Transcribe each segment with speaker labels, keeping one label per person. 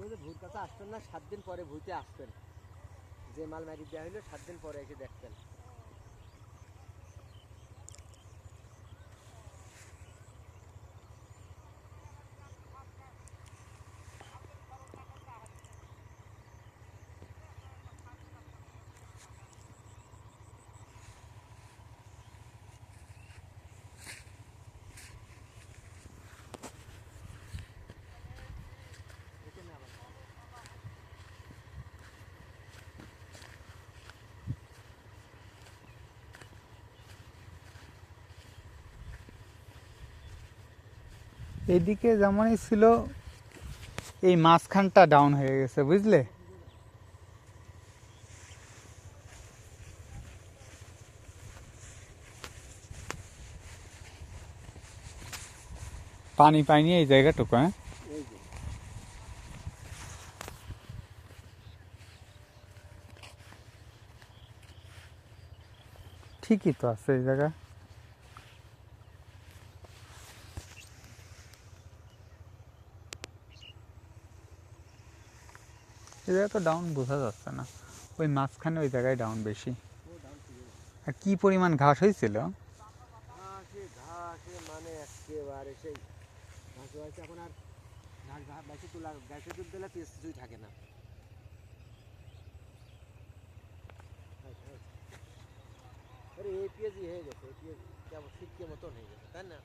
Speaker 1: বলল যে ভুর কাছে আসতেন না, সাত দিন পরে ভুইতে আসতেন যে মাল মারি দেওয়া হইল, সাত দিন পরে এসে দেখতেন এখানে আবার
Speaker 2: এইদিকে যেমনই ছিল, এই মাঝখানটা ডাউন হয়ে গেছে, বুঝলে? পানি পাইনি এই জায়গাটুকু হ্যাঁ? ঠিকই তো আছে এই জায়গা। এই জায়গা তো ডাউন বোঝা যাচ্ছে না। ওই মাঝখানে ওই জায়গায় ডাউন বেশি। আর কি পরিমাণ ঘাস হয়েছিল?
Speaker 1: আর ঘাস ঘাস মেলা আগে গ্যাসে দুধ দিলে পেঁয়াজ কিছুই থাকে না আরে এই পেঁয়াজই হয়ে গেছে এই পেঁয়াজ কেমন শিখকে মতন হয়ে গেছে তাই না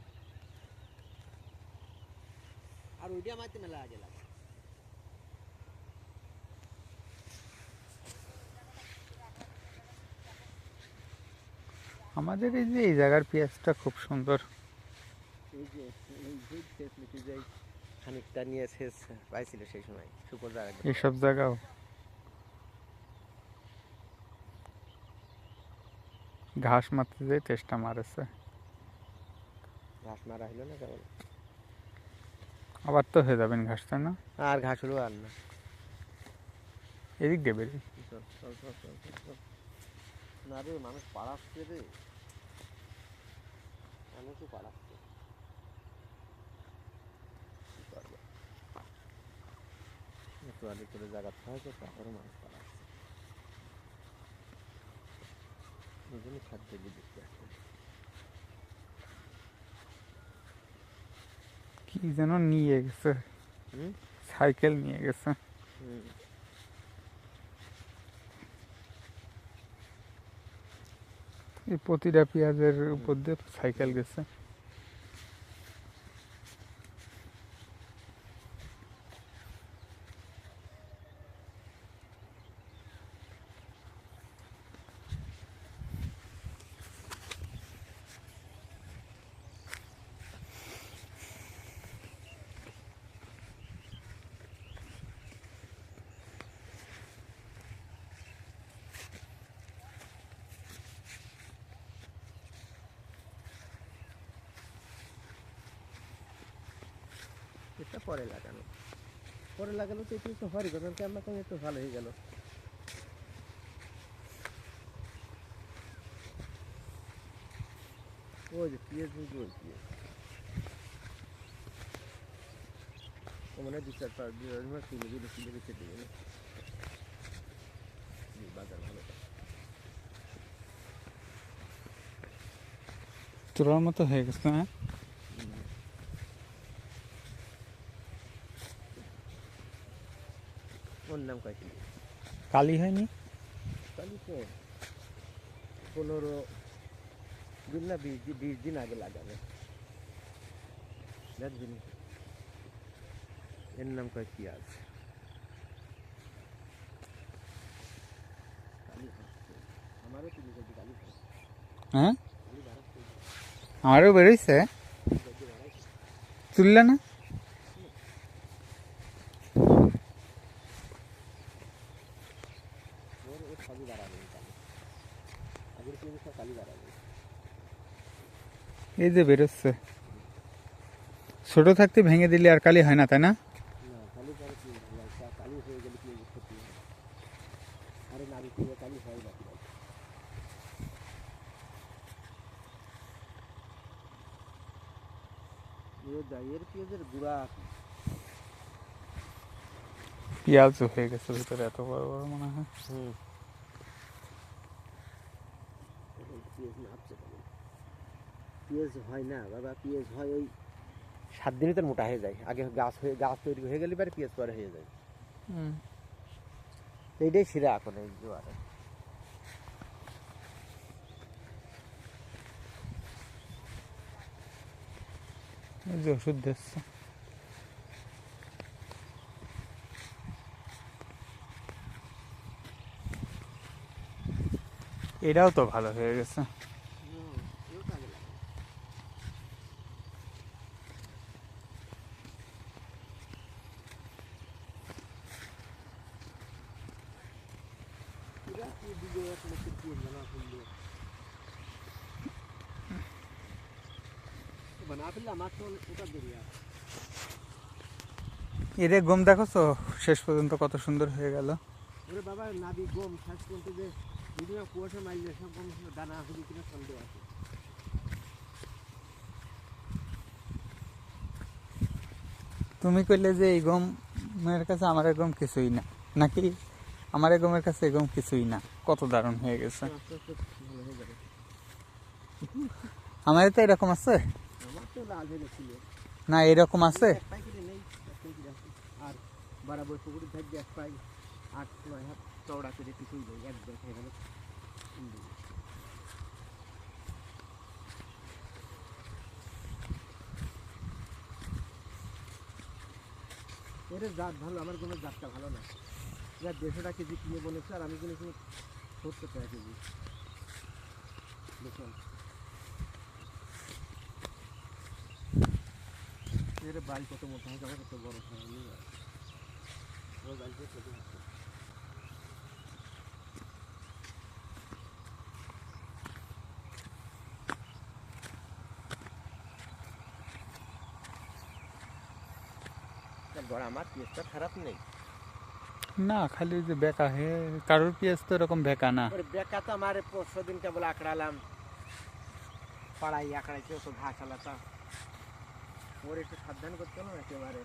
Speaker 1: আর ওইটা মারতে মেলা আগে লাগে
Speaker 2: আমাদের এই যে এই জায়গার পেঁয়াজটা খুব সুন্দর।
Speaker 1: এই যে খানিকটা নিয়ে শেষ পাইছিল সেই সময় শুকর জায়গা।
Speaker 2: এইসব জায়গাও। ঘাস মারতে যে চেষ্টা মারেছে।
Speaker 1: ঘাস মারা হইল না কেমন?
Speaker 2: আবার তো হয়ে যাবেন ঘাস তাই না?
Speaker 1: আর ঘাস হলো আর না।
Speaker 2: এদিক দিয়ে বেরিয়ে।
Speaker 1: না রে মানুষ পাড়াচ্ছে রে। করে জায়গা থাকে তারপরে ওই জন্য খাদ্য দেখতে আসছে
Speaker 2: কি যেন নিয়ে গেছে। সাইকেল নিয়ে গেছে। এই প্রতিটা পেঁয়াজের উপর দিয়ে সাইকেল গেছে।
Speaker 1: পরে লাগানো। পরে লাগানো তো একটু তো হরি কথা আমরা তো একটু ভালো হয়ে গেল। ওই যে পিএস বুঝব ওই পিএস ও মানে দু চার পাঁচ দু মাস তুলে দিলে তুলে রেখে দেবে না এই বাজার ভালো।
Speaker 2: তোলার মতো হয়ে গেছে হ্যাঁ?
Speaker 1: নাম কয়েকটি
Speaker 2: কালি। হয়নি?
Speaker 1: তাহলে তো পনেরো দিন না বিশ দিন বিশ দিন আগে লাগাবে। দেখবেন এর নাম কয় কালি কালি হচ্ছে
Speaker 2: হ্যাঁ? আমারও বেরোইছে তুললে না?
Speaker 1: সবই কালি আগের পেঁয়াজ সব কালি বাড়াবে
Speaker 2: এই যে বেরোচ্ছে। ছোট থাকতে ভেঙে দিলে আর কালি হয় না তাই না?
Speaker 1: পেঁয়াজ হয়ে
Speaker 2: গেছে ভিতরে এত বড় বড় মনে হয়।
Speaker 1: হুম পেঁয়াজ নামছে পেঁয়াজ হয় না বাবা পেঁয়াজ হয় ওই সাত দিনই তোর মোটা হয়ে যায়। আগে গাছ হয়ে গাছ তৈরি হয়ে গেলে পরে পেঁয়াজ পরে হয়ে যায়। এইটাই শিরা এখন এই জোয়ারে।
Speaker 2: এই যে ওষুধ দিচ্ছে। এটাও তো ভালো হয়ে গেছে। এদের গম দেখো তো, শেষ পর্যন্ত কত সুন্দর হয়ে গেল।
Speaker 1: বাবা, নাবি গম, শেষ পর্যন্ত যে বিভিন্ন কুয়াশা মাইলে সব দানা হবে কিনা সন্দেহ আছে।
Speaker 2: তুমি কইলে যে এই গমের কাছে আমার গম কিছুই না। নাকি আমার গমের কাছে এই গম কিছুই না? কত দারুণ হয়ে গেছে। আমার তো এরকম আছে। না এরকম আছে?
Speaker 1: আর বারাবর পুকুরের ধার দিয়ে এক পাই আট নয় হাত চওড়া করে কিছুই নেই এক হয়ে গেল এর জাত ভালো, আমার কোনো জাতটা ভালো না। যা দেড়শো টাকা কেজি কিনে বলেছে, আর আমি কিনেছি সত্তর টাকা কেজি। দেখুন। এর বাড়ি কত মোটা হয় কত বড় মোটা। বড় আমার পেঁয়াজটা খারাপ নেই
Speaker 2: না খালি ওই যে বেকা হে কারোর পেঁয়াজ তো এরকম বেকা না
Speaker 1: ওর বেকা তো আমার পরশু দিন কেবল আঁকড়ালাম পাড়াই আঁকড়াইছে তো ঘাস আলাতা ওর একটু সাবধান করতে হলো না একেবারে